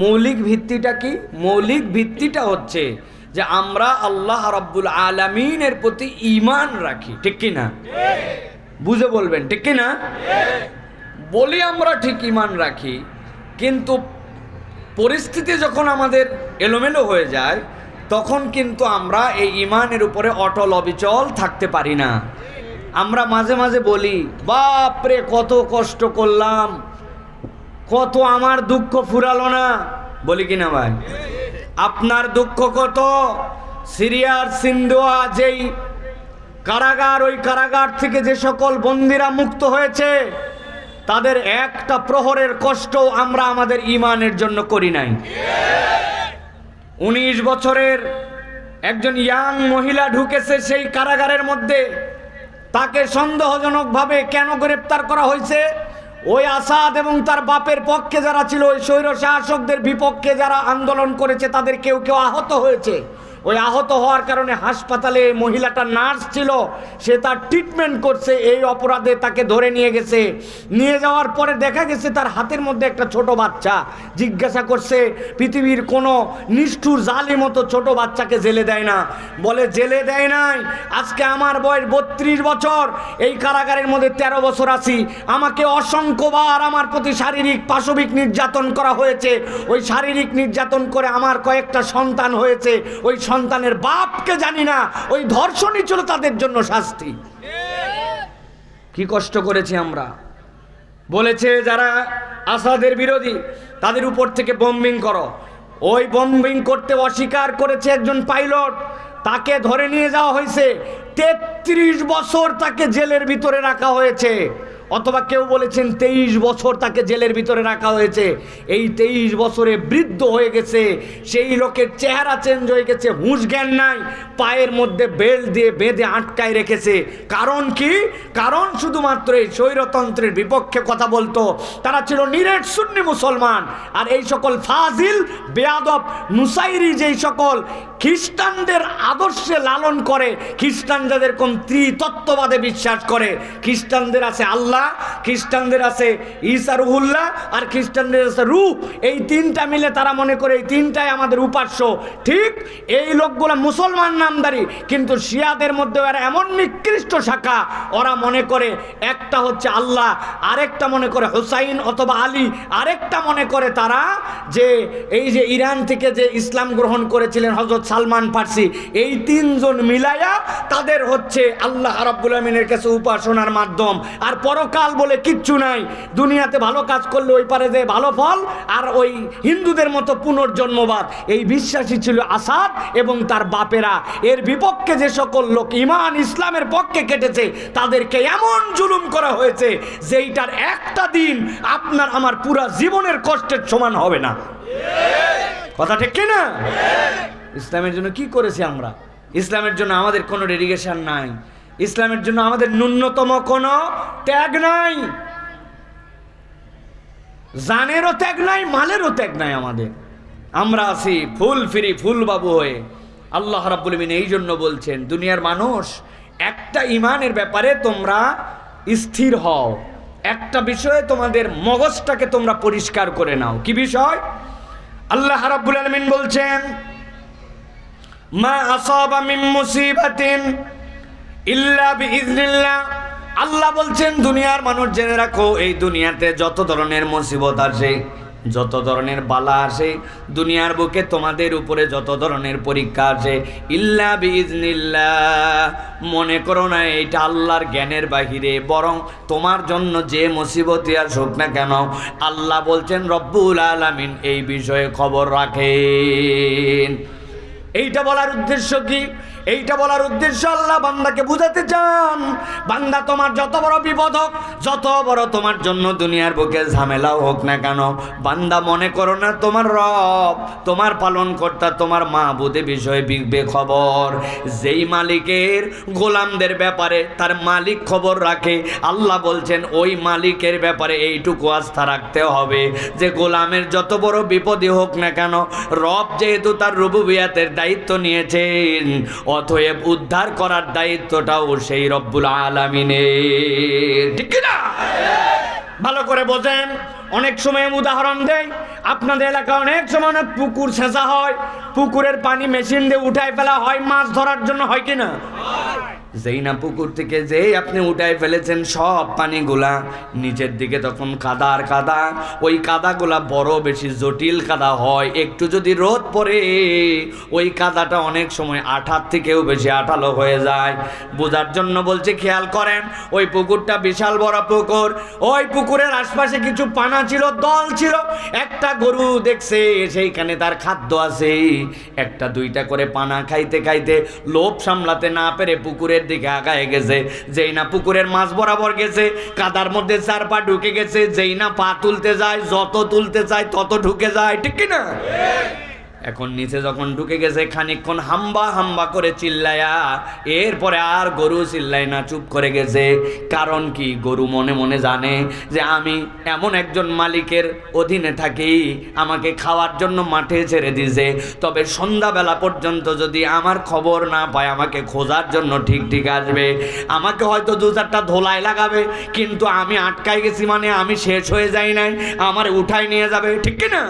মৌলিক ভিত্তিটা কি? মৌলিক ভিত্তিটা হচ্ছে যে আমরা আল্লাহ রাব্বুল আলামিনের প্রতি ঈমান রাখি, ঠিক কি না বুঝে বলবেন, ঠিক কি না বলি আমরা ঠিক ইমান রাখি, কিন্তু পরিস্থিতি যখন আমাদের এলোমেলো হয়ে যায়, তখন কিন্তু আমরা এই ইমানের উপরে অটল অবিচল থাকতে পারি না। আমরা মাঝে মাঝে বলি, বাপরে, কত কষ্ট করলাম। কত আমার দুঃখ ফুরালো না? বলি কি না ভাই? আপনার দুঃখ কত? সিরিয়ার সিন্ধুয়া যেই কারাগার, ওই কারাগার থেকে যে সকল বন্দিরা মুক্ত হয়েছে, তাদের একটা প্রহরের কষ্ট আমরা আমাদের ইমানের জন্য করি নাই। উনিশ বছরের একজন ইয়াং মহিলা ঢুকেছে সেই কারাগারের মধ্যে, তাকে সন্দেহজনকভাবে কেন গ্রেপ্তার করা হয়েছে? ওই আসাদ এবং তার বাপের পক্ষে যারা ছিল, ওই স্বৈর শাসকদের বিপক্ষে যারা আন্দোলন করেছে, তাদের কেউ কেউ আহত হয়েছে। ওই আহত হওয়ার কারণে হাসপাতালে মহিলাটা নার্স ছিল, সে তার ট্রিটমেন্ট করছে, এই অপরাধে তাকে ধরে নিয়ে গেছে। নিয়ে যাওয়ার পরে দেখা গেছে তার হাতের মধ্যে একটা ছোট বাচ্চা। জিজ্ঞাসা করছে, পৃথিবীর কোনো নিষ্ঠুর জালি মতো ছোট বাচ্চাকে জেলে দেয় না? বলে, জেলে দেয় নাই। আজকে আমার বয়স বত্রিশ বছর, এই কারাগারের মধ্যে ১৩ বছর আছি। আমাকে অসংখ্যবার আমার প্রতি শারীরিক, পাশবিক নির্যাতন করা হয়েছে। ওই শারীরিক নির্যাতন করে আমার কয়েকটা সন্তান হয়েছে। ওই সন্তানের বাপকে জানি না, ওই ধর্ষণই ছিল তাদের জন্য শাস্তি। কি কষ্ট করেছি আমরা। বলেছে যারা আসাদের বিরোধী, তাদের উপর থেকে বম্বিং করো। ওই বম্বিং করতে অস্বীকার করেছে একজন পাইলট তাকে ধরে নিয়ে যাওয়া হয়েছে। তেত্রিশ বছর তাকে জেলের ভিতরে রাখা হয়েছে। অথবা কেউ বলেছেন তেইশ বছর তাকে জেলের ভিতরে রাখা হয়েছে। এই তেইশ বছরে বৃদ্ধ হয়ে গেছে, সেই লোকের চেহারা চেঞ্জ হয়ে গেছে, হুঁশ জ্ঞান নাই, পায়ের মধ্যে বেল্ট দিয়ে বেঁধে আটকায় রেখেছে। কারণ কি? কারণ শুধুমাত্র এই স্বৈরতন্ত্রের বিপক্ষে কথা বলতো। তারা ছিল নিরেট সুন্নি মুসলমান। আর এই সকল ফাজিল, বেয়াদব, নুসাইরি যেই সকল খ্রিস্টানদের আদর্শে লালন করে খ্রিস্টান যাদের কোন ত্রিতত্ত্ববাদে বিশ্বাস করে, খ্রিস্টানদের আছে আল্লাহ খ্রিস্টানদের আছে ঈসা রুহুল্লাহ আর খ্রিস্টানদের আছে রূপ এই তিনটা মিলে তারা মনে করে এই তিনটাই আমাদের উপাস্য। ঠিক এই লোকগুলো মুসলমান নামদারি, কিন্তু শিয়াদের মধ্যে এরা এমন নিকৃষ্ট শাখা। ওরা মনে করে একটা হচ্ছে আল্লাহ, আরেকটা মনে করে হুসাইন অথবা আলী, আরেকটা মনে করে তারা যে এই যে ইরান থেকে যে ইসলাম গ্রহণ করেছিলেন হজরত সালমান ফার্সি, এই তিনজন মিলাইয়া তাদের হচ্ছে আল্লাহ রাব্বুল আমিনের কাছে উপাসনার মাধ্যম। আর পরকাল বলে কিচ্ছু নাই। দুনিয়াতে ভালো কাজ করলে ওই পারে যে ভালো ফল, আর ওই হিন্দুদের মতো পুনর্জন্মবাদ। এই বিশ্বাসী ছিল আসাদ এবং তার বাপেরা। এর বিপক্ষে যে সকল লোক ইমান ইসলামের পক্ষে কেটেছে, তাদেরকে এমন জুলুম করা হয়েছে, যেইটার একটা দিন আপনার আমার পুরা জীবনের কষ্টের সমান হবে না। কথা ঠিক কি না? ইসলামের জন্য কি করেছি আমরা? ইসলামের জন্য আমাদের কোনো ডেডিকেশন নাই। ইসলামের জন্য আমাদের ন্যূনতম কোনো ত্যাগ নাই। জানেরও ত্যাগ নাই, মালেরও ত্যাগ নাই আমাদের। আমরা আছি ফুল ফিরি ফুল বাবু হয়ে। আল্লাহ রাব্বুল আমিন এই জন্য বলছেন, দুনিয়ার মানুষ একটা ইমানের ব্যাপারে তোমরা স্থির হও। একটা বিষয়ে তোমাদের মগজটাকে তোমরা পরিষ্কার করে নাও। কি বিষয়? আল্লাহ রাব্বুল আলামিন বলছেন, মা আসাবা মিন মুসিবাতিন ইল্লা আল্লাহ বলছেন, দুনিয়ার মানুষ জেনে রাখো, এই দুনিয়াতে যত ধরনের মুসিবত আসে, যত ধরনের বালা আসে, দুনিয়ার বুকে তোমাদের উপরে যত ধরনের পরীক্ষা আসে, ইল্লা বিইজনিল্লাহ মনে করো না এটা আল্লাহর জ্ঞানের বাহিরে, বরং তোমার জন্য যে মুসিবতই আসুক না কেন, আল্লাহ বলছেন, রব্বুল আলামিন এই বিষয়ে খবর রাখেন। এইটা বলার উদ্দেশ্য কি? এইটা বলার উদ্দেশ্য আল্লাহ বান্দাকে বুঝাতে চান। বান্দা তোমার যত বড় বিপদ হোক, যত বড় তোমার জন্য দুনিয়ার বুকে ঝামেলাও হোক না কেন, বান্দা মনে করো না তোমার রব, তোমার পালন কর্তা তোমার মা বুধে বিষয়ে বিগবে খবর। যেই মালিকের গোলামদের ব্যাপারে তার মালিক খবর রাখে, আল্লাহ বলছেন, ওই মালিকের ব্যাপারে এইটুকু আস্থা রাখতে হবে যে গোলামের যত বড় বিপদই হোক না কেন, রব যেহেতু তার রুবুবিয়াতের দায়িত্ব নিয়েছেন, অতএব উদ্ধার করার দায়িত্বটাও সেই রব্বুল আলমিনের। ঠিক না ভালো করে বোঝেন, অনেক সময় উদাহরণ দেয় আপনাদের এলাকায় অনেক সময় অনেক পুকুর ছেঁচা হয়, পুকুরের পানি মেশিন দিয়ে উঠায় ফেলা হয়, মাছ ধরার জন্য হয় কি না যেই না পুকুর থেকে যেই আপনি উঠাই ফেলেছেন সব পানিগুলা, নিচের দিকে তখন কাদা আর কাদা, ওই কাদাগুলা বড় বেশি জটিল কাদা হয়। একটু যদি রোদ পড়ে, ওই কাদাটা অনেক সময় আঠার থেকেও বেশি আঠালো হয়ে যায়। বোঝার জন্য বলছে, খেয়াল করেন, ওই পুকুরটা বিশাল বড় পুকুর। ওই পুকুরের আশপাশে কিছু পানা ছিল, দল ছিল। একটা গরু দেখছে, সেইখানে তার খাদ্য আছে। একটা দুইটা করে পানা খাইতে খাইতে লোভ সামলাতে না পেরে পুকুরের দিকে আগায় গেছে। যেই না পুকুরের মাছ বরাবর গেছে, কাদার মধ্যে চার পা ঢুকে গেছে। যেই না পা তুলতে যায়, যত তুলতে চায় তত ঢুকে যায়, ঠিক কি না এখন নিচে যখন ঢুকে গেছে খানিকক্ষণ হাম্বা হাম্বা করে চিল্লায়া, এরপরে আর গরু চিল্লাই না, চুপ করে গেছে। কারণ কি? গরু মনে মনে জানে যে আমি এমন একজন মালিকের অধীনে থাকি, আমাকে খাওয়ার জন্য মাঠে ছেড়ে দিয়েছে। তবে সন্ধ্যাবেলা পর্যন্ত যদি আমার খবর না পায়, আমাকে খোঁজার জন্য ঠিক ঠিক আসবে। আমাকে হয়তো দু চারটা ধোলাই লাগাবে, কিন্তু আমি আটকাই গেছি মানে আমি শেষ হয়ে যাই নাই, আমার উঠাই নিয়ে যাবে, ঠিক কি না